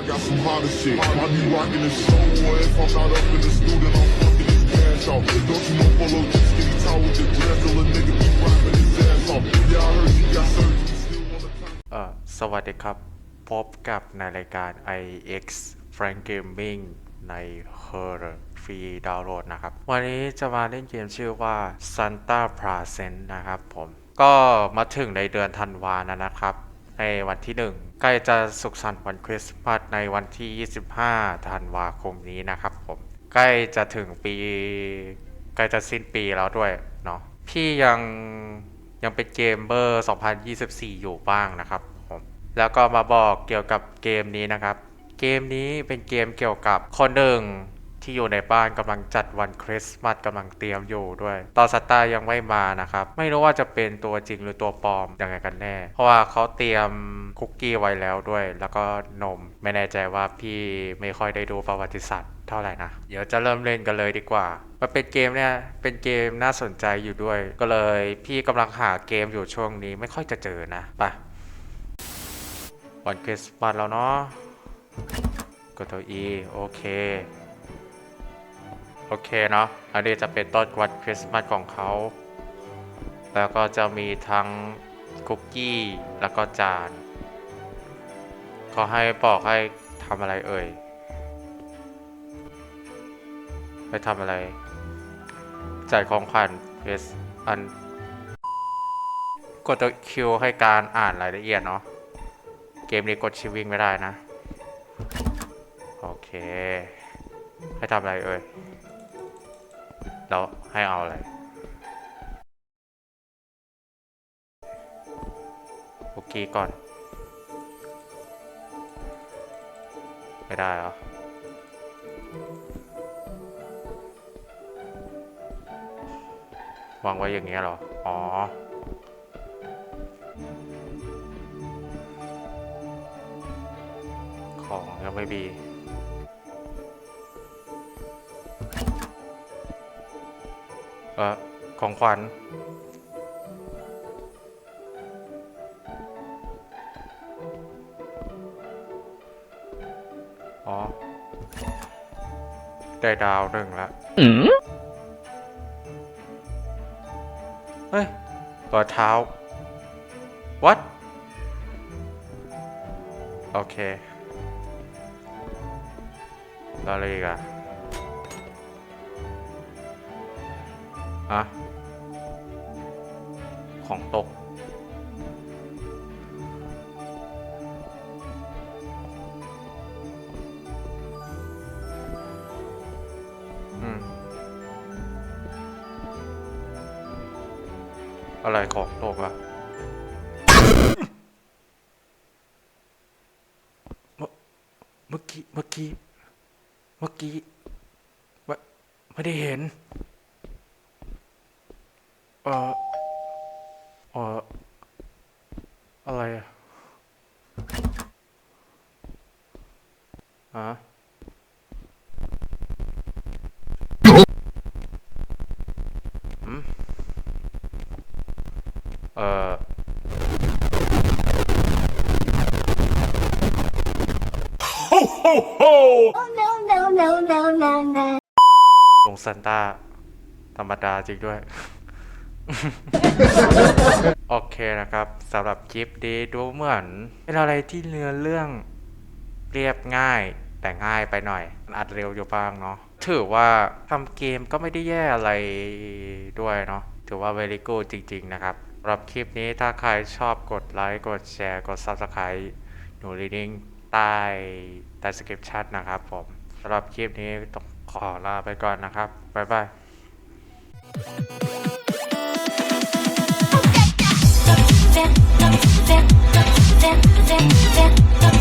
I got some hotter shit. I be rocking the show, or if I'm not up in the studio, I'm fucking his cash off. Don't you know Polo just skinny tall with the dress, till a nigga be rapping his ass off. Yeah, I heard you got surgery, still wanna เอ่อสวัสดีครับ พบกับในรายการ iX Frank Gaming ใน Horror Free Download นะครับ วันนี้จะมาเล่นเกมชื่อว่า Santa p r a s e n t นะครับผม ก็มาถึงในเดือนธันวานะนะครับ ในวันที่หนึ่งใกล้จะสุขสันต์วันคริสต์มาสในวันที่ 25 ธันวาคมนี้นะครับผม ใกล้จะถึงปี ใกล้จะสิ้นปีแล้วด้วยเนาะ พี่ยังยังเป็นเกมเบอร์ 2024 อยู่บ้างนะครับผม แล้วก็มาบอกเกี่ยวกับเกมนี้นะครับ เกมนี้เป็นเกมเกี่ยวกับคนหนึ่ง ที่อยู่ในบ้านกำลังจัดวันคริสต์มาสกำลังเตรียมอยู่ด้วย ตอนสตาร์ยังไม่มานะครับ ไม่รู้ว่าจะเป็นตัวจริงหรือตัวปลอมยังไงกันแน่ เพราะว่าเขาเตรียมคุกกี้ไว้แล้วด้วย แล้วก็นม ไม่แน่ใจว่าพี่ไม่ค่อยได้ดูประวัติศาสตร์เท่าไหร่นะ เดี๋ยวจะเริ่มเล่นกันเลยดีกว่ามันเป็นเกมเนี่ย เป็นเกมน่าสนใจอยู่ด้วย ก็เลยพี่กำลังหาเกมอยู่ช่วงนี้ไม่ค่อยจะเจอนะไปวันคริสต์มาสแล้วเนาะกดตัว E โอเค โอเคเนาะอันนี้จะเป็นต้นวันคริสต์มาสของเขา แล้วก็จะมีทั้งคุกกี้ แล้วก็จานเขาให้บอกให้ทำอะไรเอ่ย ไปทำอะไร จ่ายของขวัญเพสอัน กดตัวคิวให้การอ่านรายละเอียดเนาะ เกมนี้กดชิวิ่งไม่ได้นะ โอเค ให้ทำอะไรเอ่ย แล้วให้เอาอะไรคุกกี้ก่อน ไม่ได้เหรอวางไว้อย่างเงี้ยเหรอ อ๋อ ของยังไม่มี เออของขวัญอ๋อ ได้ดาวหนึ่งละเฮ้ยเปิดเท้า what โอเคแล้วอะไรอีกอะะ ของตก อืม อะไรของตกอะเมื่อเมื่อกี้ เมื่อกี้ เมื่อกี้ ไม่ไม่ได้เห็น เอ่อเอ่ออะไรอะฮะอืมเอ่อ Oh no no no no no no. ลงซันต้าธรรมดาจริงด้วย โอเคนะครับสำหรับคลิปนี้ดูเหมือน เป็นอะไรที่เนื้อเรื่องเรียบง่าย แต่ง่ายไปหน่อย อัดเร็วอยู่บ้างเนาะถือว่าทำเกมก็ไม่ได้แย่อะไรด้วยเนาะถือว่า very good จริง ๆ นะครับสำหรับคลิปนี้ถ้าใครชอบกดไลค์ กดแชร์ กด Subscribe หนูรีดิ้งใต้ใต้สคริปชั่นนะครับผมสำหรับคลิปนี้ต้องขอลาไปก่อนนะครับ บ๊ายบาย Then, then, then, then, then, then, then,